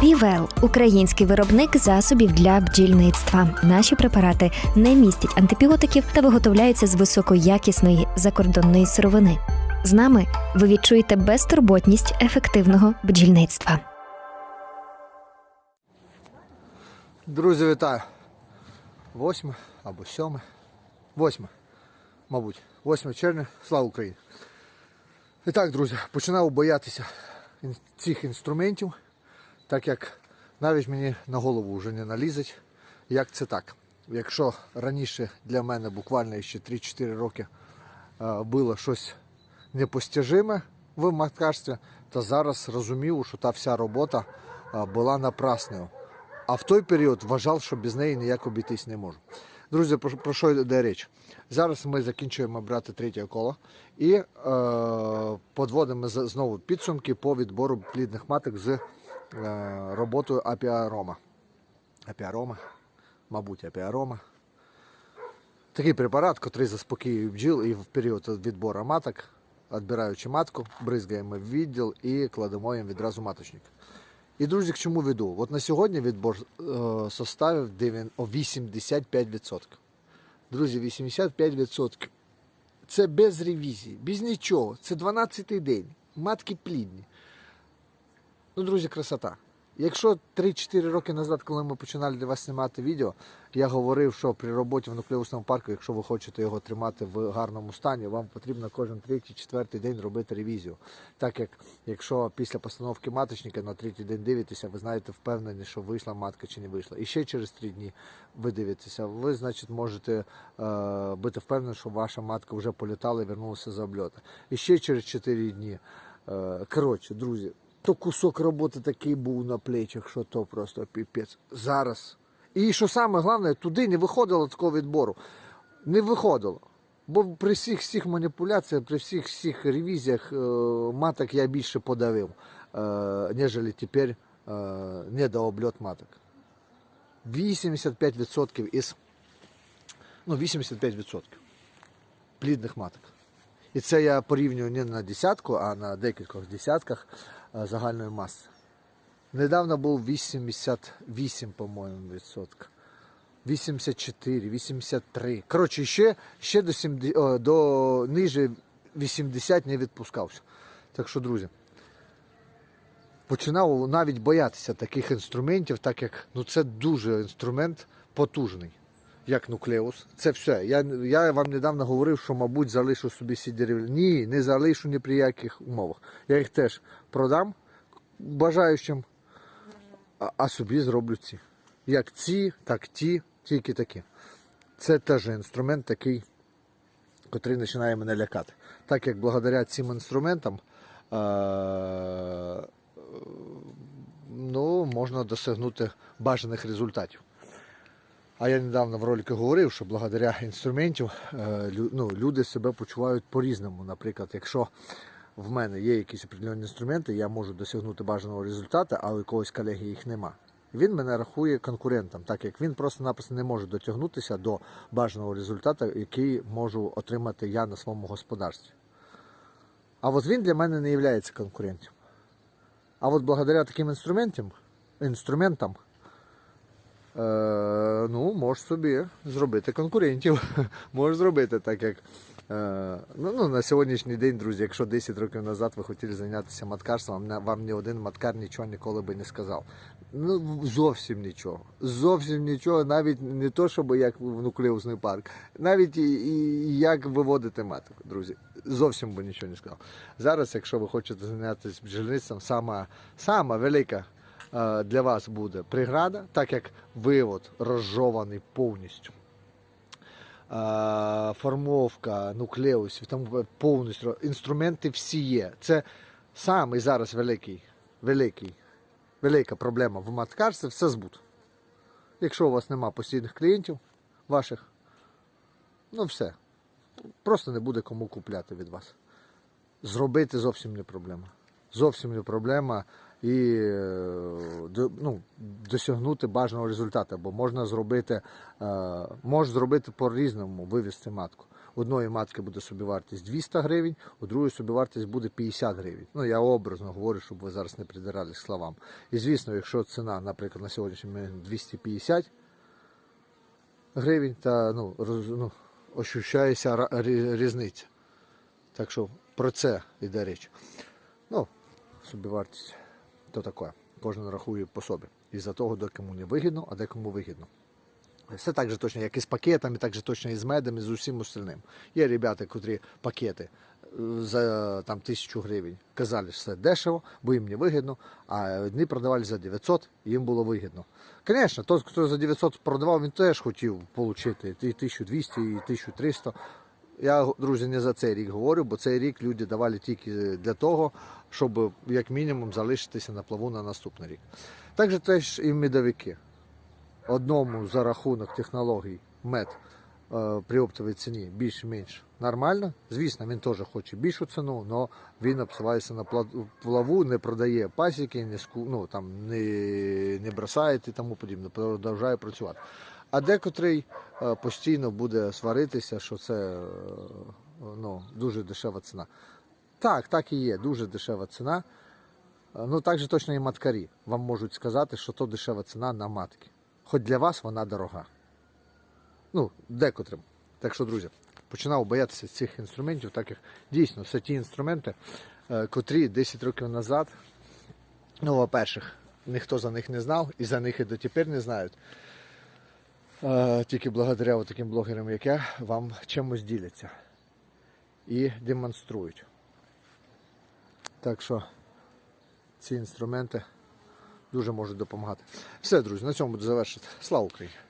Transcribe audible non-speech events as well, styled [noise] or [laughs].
Півел український виробник засобів для бджільництва. Наші препарати не містять антибіотиків та виготовляються з високоякісної закордонної сировини. З нами ви відчуєте безтурботність ефективного бджільництва. Друзі, вітаю. Восьме або сьоме. Восьме, мабуть. Восьме червня. Слава Україні. І так, друзі, починав боятися цих інструментів, так як навіть мені на голову вже не налізить. Як це так? Якщо раніше для мене буквально ще 3-4 роки е, було щось непостижиме в маткарстві, то зараз розумів, що та вся робота е, була напрасною. А в той період вважав, що без неї ніяк обійтись не можу. Друзі, про, що йде річ? Зараз ми закінчуємо брати третє коло і е, подводимо знову підсумки по відбору плідних маток з роботою апіарома. Апіарома, мабуть, апіарома. Такий препарат, який заспокоює бджіл і в період відбору маток, відбираючи матку, бризгаємо в відділ і кладемо їм відразу маточник. І друзі, к чому веду? От на сьогодні відбор е, составив 85%. Друзі, 85%. Це без ревізії, без нічого. Це 12-й день. Матки плідні. Ну, друзі, красота. Якщо 3-4 роки назад, коли ми починали для вас знімати відео, я говорив, що при роботі в нуклеусному парку, якщо ви хочете його тримати в гарному стані, вам потрібно кожен третій, четвертий день робити ревізію. Так як якщо після постановки маточника на третій день дивитеся, ви знаєте впевнені, що вийшла матка чи не вийшла. І ще через три дні ви дивитеся, ви, значить, можете е, бути впевнені, що ваша матка вже політала і вернулася з обльоту. І ще через 4 дні. Е, коротше, друзі, то кусок роботи такий був на плечах, що то просто піпець. Зараз. І що саме головне, туди не виходило такого відбору. Не виходило. Бо при всіх всіх маніпуляціях, при всіх всіх ревізіях е, маток я більше подавив, е, нежели тепер е, недообльот маток. 85% із ну, 85% плідних маток. І це я порівнюю не на десятку, а на декількох десятках е, загальної маси. Недавно був 88, по-моєму, відсотка. 84, 83. Коротше, ще, ще до, 70, о, до ниже 80 не відпускався. Так що, друзі, починав навіть боятися таких інструментів, так як ну, це дуже інструмент потужний, як нуклеус. Це все. Я, я вам недавно говорив, що, мабуть, залишу собі ці дерев'яні. Ні, не залишу ні при яких умовах. Я їх теж продам бажаючим, а, а собі зроблю ці. Як ці, так ті, тільки такі. Це теж інструмент такий, котрий починає мене лякати. Так як благодаря цим інструментам е- ну, можна досягнути бажаних результатів. А я недавно в ролику говорив, що благодаря інструментів е, ну, люди себе почувають по-різному. Наприклад, якщо в мене є якісь определені інструменти, я можу досягнути бажаного результату, а у якогось колеги їх нема. Він мене рахує конкурентом, так як він просто-напросто не може дотягнутися до бажаного результату, який можу отримати я на своєму господарстві. А от він для мене не є конкурентом. А от благодаря таким інструментам, інструментам ну, можеш собі зробити конкурентів. [laughs] можеш зробити так, як е, ну, ну, на сьогоднішній день, друзі, якщо 10 років назад ви хотіли зайнятися маткарством, вам, ні один маткар нічого ніколи би не сказав. Ну, зовсім нічого. Зовсім нічого, навіть не то, щоб як в нуклеусний парк, навіть і, і як виводити маток, друзі. Зовсім би нічого не сказав. Зараз, якщо ви хочете зайнятися бджільництвом, сама, сама велика е, для вас буде преграда, так як вивод розжований повністю. Е, Формовка, нуклеусів, там повністю інструменти всі є. Це самий зараз великий, великий, велика проблема в маткарстві все збут. Якщо у вас нема постійних клієнтів ваших, ну все. Просто не буде кому купляти від вас. Зробити зовсім не проблема. Зовсім не проблема і е, ну, досягнути бажаного результату. Бо можна зробити, е, зробити по-різному, вивести матку. одної матки буде собівартість 200 гривень, у другої собівартість буде 50 гривень. Ну, я образно говорю, щоб ви зараз не придирались словам. І звісно, якщо ціна, наприклад, на сьогоднішній момент 250 гривень, та ну, роз, ну, ощущається різниця. Так що про це йде річ. Ну, собівартість то таке. Кожен рахує по собі. І за того, де кому не вигідно, а де кому вигідно. Все так же точно, як і з пакетами, так же точно і з медом, з усім остальним. Є ребята, котрі пакети е, за там, тисячу гривень казали, що це дешево, бо їм не вигідно, а одні продавали за 900, і їм було вигідно. Звісно, той, хто за 900 продавав, він теж хотів отримати і 1200, і 1300. Я, друзі, не за цей рік говорю, бо цей рік люди давали тільки для того, щоб як мінімум залишитися на плаву на наступний рік. Так же теж і медовики. Одному за рахунок технологій мед е, при оптовій ціні більш-менш нормально. Звісно, він теж хоче більшу ціну, але він обсувається на плаву, не продає пасіки, не, ну, там, не, не бросає і тому подібне, продовжує працювати. А декотрий е, постійно буде сваритися, що це е, ну, дуже дешева ціна. Так, так і є, дуже дешева ціна. Е, Ну, так же точно і маткарі вам можуть сказати, що то дешева ціна на матки. Хоч для вас вона дорога. Ну, декотрим. Так що, друзі, починав боятися цих інструментів, так як дійсно це ті інструменти, котрі 10 років назад, ну, по-перше, ніхто за них не знав і за них і дотепер не знають. Тільки благодаря таким блогерам, як я, вам чимось діляться і демонструють. Так що ці інструменти дуже можуть допомагати. Все, друзі, на цьому буду завершити. Слава Україні!